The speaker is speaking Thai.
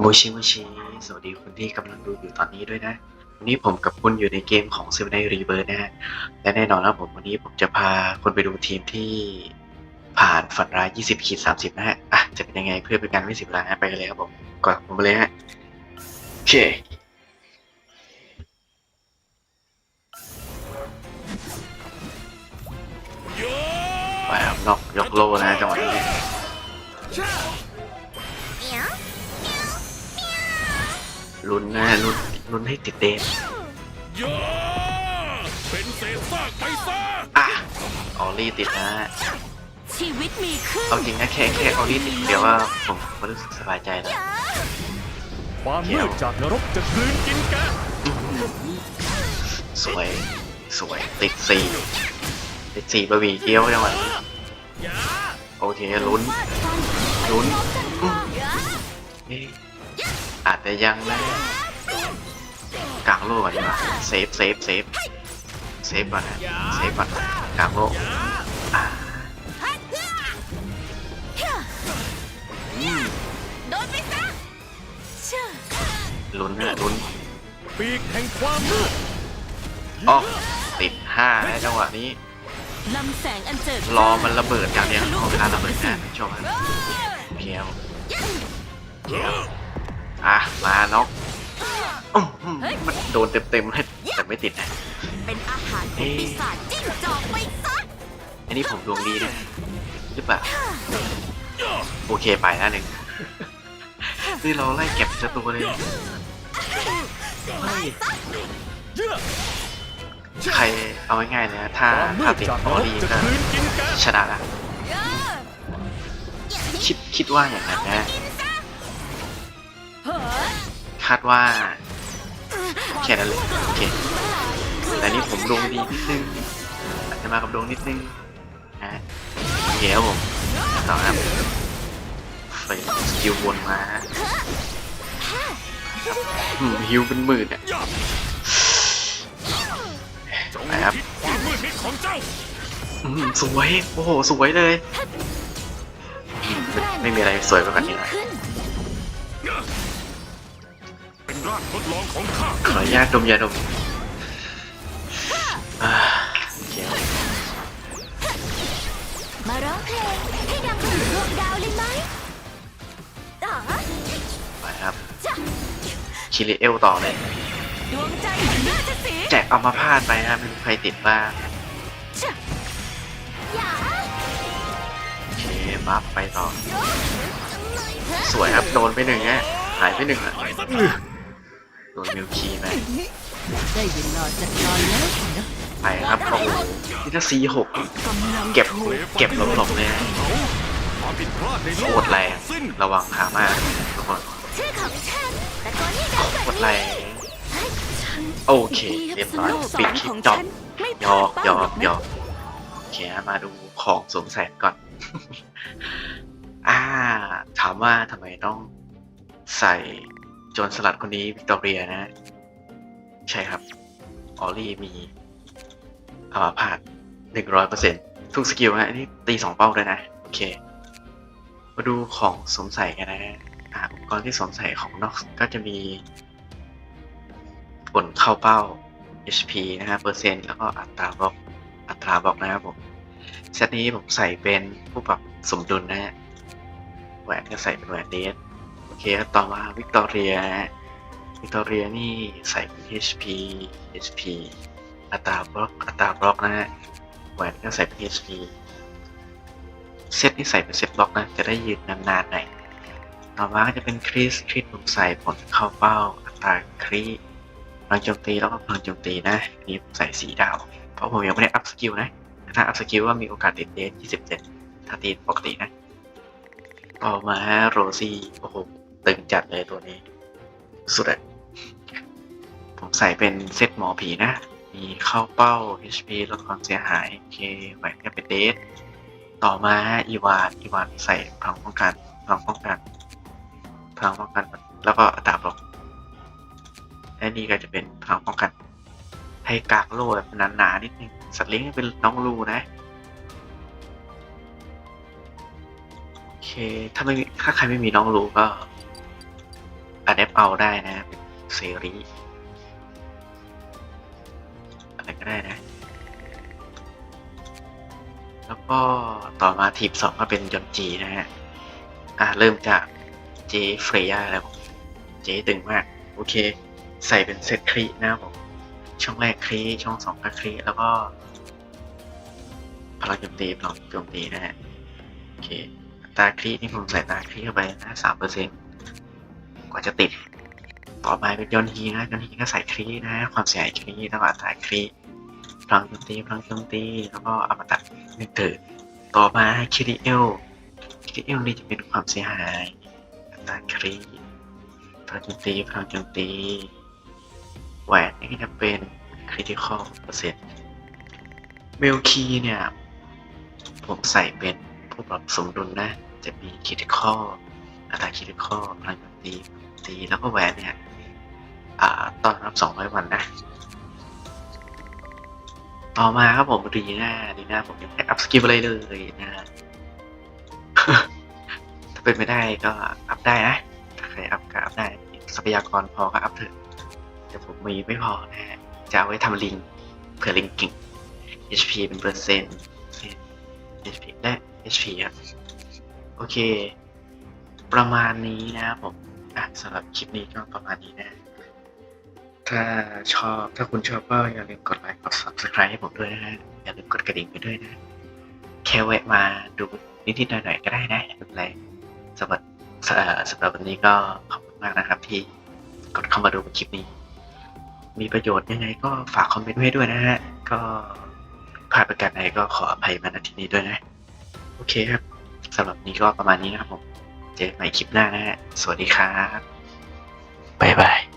โมชิโมชิสวัสดีคุณที่กำลังดูอยู่ตอนนี้ด้วยนะ วันนี้ผมกับคุณอยู่ในเกมของซ v e n i g h t Rebirth นะฮะและแน่นอนแล้วผมวันนี้ผมจะพาคนไปดูทีมที่ผ่านฝันร้าย 20ขีด30 นะฮะ อะ จะเป็นยังไงเพื่อเป็นการไม่เสียเวลานะไปกันเลยครับผมก่อนผมไปเลยฮะ โอเคไปครับนอกยกโลนะจังหวะนี้ ลุ้นนะลุ้นลุ้นให้ติดเดนโยเป็นเศษซากไปซะอะออลลี่ติดนะฮะชีวิตมีขึ้นเอาจริงนะแค่แค่ออลลี่ติดเดียวว่าผมก็รู้สึกสบายใจแล้วความมืดจากนรกจะกลืนกินแกสวยสวยติดสี่ติดสี่บะหมี่เกี๊ยวจังหวะนี้อย่าโอเคลุ้นลุ้นอืมเอ๊ะอาจจะยังนะกลางโลกก่อนดีกว่าเซฟเซฟเซฟเซฟก่อนนะเซฟก่อนกลางโลกอ่าอืมโดนไปซะเชื่อลุ้นนะลุ้นปีกแห่งความมืดอ๋อติดห้าแล้วจังหวะนี้ลำแสงอันเจิดรอมันระเบิดอย่างเดียวเอาเวลาระเบิดนะชมครับเพียวเพียว อะ มาน็อกอื้อหือมันโดนเต็มๆเลยแต่ไม่ติดนะเป็นอาหารของปีศาจจิ้งจอกไปซะอันนี้ผมดวงดีนะหรือเปล่าโอเคไปแล้วหนึ่งนี่เราไล่เก็บจะตัวเลยเฮ้ยเยื่อใครเอาง่ายๆเลยนะถ้าความมืถ้าดติดจากอนอรกรีจะก็กลืนกินแกชนะละคิดคิดว่าอย่างนั้นนะเฮ้ย คาดว่าแค่นั้นเลยโอเคแต่นี่ผมดวงดีนิดนึงอาจจะมากับดวงนิดนึงนะเดี๋ยวผมต่อครับไฟสกิลวนมาอืมฮิวเป็นหมื่นอะย่าจงไปครับคิดความสวย โอ้โห สวยเลย ไม่มีอะไรสวยกว่านี้นะขึ้นเป็น ร่างทดลองของข้าขออนุญาตดมยาดมอ่าโอเคมาร้องเพลงให้ดังถึงดวงดาวเลยไหมอ๋อไปครับจ้ะคิริเอลต่อเลย ดวงใจน่าจะสีแจกเอามาพาดไปนะไม่รู้ใครติดบ้างจ้ะอย่าโอเคบัฟไปต่อ สวยครับ โดนไปหนึ่งฮะหายไปหนึ่งอะอื้อ โดนมิวคีไปได้เวลาจัดการแล้วนะไปครับโอ้โหนี่ถ้าซีหกกำลังเก็บเก็บหลบๆเลยนะความผิดพลาดในโลโคกตรแรงสิ้นระวังขามากทุกคนชื่อของฉันแต่ก่อนที่ดังกว่าโคตรแรงฉันโอเคเรียบร้อยปิดคลิปจบไม่หยอกหยอกหยอกโอเคมาดูของสวมใส่ก่อน อ่า ถามว่าทำไมต้องใส่โจรสลัดคนนี้วิกตอเรียนะ ใช่ครับ ออลี่มีอามาพาดหนึ่งร้อยเปอร์เซ็นทุกสกิลนะนนี้ตีสองเป้าเลยนะ โอเค มาดูของสวมใส่กันนะอ่าอุปกรณ์ที่สวมใส่ของน็อกก็จะมีผลเข้าเป้า HP นะฮะเปอร์เซ็นต์แล้วก็อัตราบล็อกอัตราบล็อกนะครับผมเซตนี้ผมใส่เป็นผู้ปรับสมดุลนะฮะแหวนก็ใส่เป็นแหวนเดส โอเคครับต่อมาวิกตอเรียวิกตอเรียนี่ใส่ HP HP อัตราบล็อกอัตราบล็อกนะฮะแหวนก็ใส่เป็น HP เซตนี้ใส่เป็นเซตบล็อกนะจะได้ยืนนานๆหน่อยต่อมาก็จะเป็นคริสคริสผมใส่ผลเข้าเป้าอัตราคริพลังโจมตีแล้วก็พลังโจมตีนะนี่ผมใส่สีดาว เพราะผมยังไม่ได้อัพสกิลนะถ้าอัพสกิลว่ามีโอกาสติดเดน27ถ้าตีปกตินะ ต่อมาโรซี่โอ้โห ตึงจัดเลยตัวนี้ สุดอะผมใส่เป็นเซตหมอผีนะ มีเข้าเป้า HP ลดความเสียหายโอเคแหวนก็เป็นเดสต่อมาอีวานอีวานใส่พลังป้องกันพลังป้องกันพลังป้องกันแล้วก็อัตาบล็อกและนี่ก็จะเป็นพลังป้องกัน ให้กากโล่แบบหนาๆนิดนึงสัตว์เลี้ยงเป็นน้องรูนะโอเคถ้าไม่ถ้าใครไม่มีน้องรูก็ แดปเอาได้นะเป็นเซรีอะไรก็ได้นะ แล้วก็ต่อมาทีมสองก็เป็นยอนจีนะฮะ อะ เริ่มจากเจเฟรีย่าแล้วเจตึงมาก โอเค ใส่เป็นเซตครีนะครับผมช่องแรกครีช่องสองก็ครีแล้วก็พลังโจมตีพลังโจมตีนะฮะ โอเคตาครีนี่ผมใส่ตาครีเข้าไปนะสามเปอร์เซ็นต์ กว่าจะติด ต่อมาเป็นยอนฮีนะยอนฮีก็ใส่ครีนะ ความเสียหายครีแล้วก็อัตราครีพลังโจมตีพลังโจมตีแล้วก็อมตะหนึ่งเถิดต่อมาคิริเอลคิริเอลนี่จะเป็นความเสียหายอัตราครีพลังโจมตีพลังโจมตีแหวนนี่ก็จะเป็นคริติคอลเปอร์เซ็นต์เมลคีเนี่ย ผมใส่เป็นผู้ปรับสมดุลนะ จะมีคริติคอลอัตราคริติคอลพลังโจมตี ตีแล้วก็แหวนเนี่ยอตอนรับสองร้อยวันนะ ต่อมาครับผมดีหน้าดีหน้าผมยังไม่อัพสกิลอะไรเลยนะถ้าเป็นไม่ได้ก็อัพได้นะ ถ้าใครอัพก็อัพได้ทรัพยากรพอก็อัพเถอะแต่ผมมีไม่พอนะ จะเอาไว้ทำลิงเผื่อลิงเก่ง HP เป็นเปอร์เซ็นต์ HP และ HP ครับโอเค ประมาณนี้นะครับผม อะสำหรับคลิปนี้ก็ประมาณนี้นะ ถ้าชอบถ้าคุณชอบก็อย่าลืมกดไลค์กด subscribe ให้ผมด้วยนะฮะอย่าลืมกดกระดิ่งไปด้วยนะ แค่แวะมาดูนิดๆหน่อยๆก็ได้นะไม่เป็นไรสำหรับสำหรับวันนี้ก็ขอบคุณมากนะครับ ที่กดเข้ามาดูคลิปนี้ มีประโยชน์ยังไงก็ฝากคอมเมนต์ไว้ด้วยนะฮะก็พลาดประการใดก็ขออภัยมาณที่นี้ด้วยนะ โอเคครับสำหรับนี้ก็ประมาณนี้นะครับผม เจอกันใหม่คลิปหน้านะฮะ สวัสดีครับ บ๊ายบาย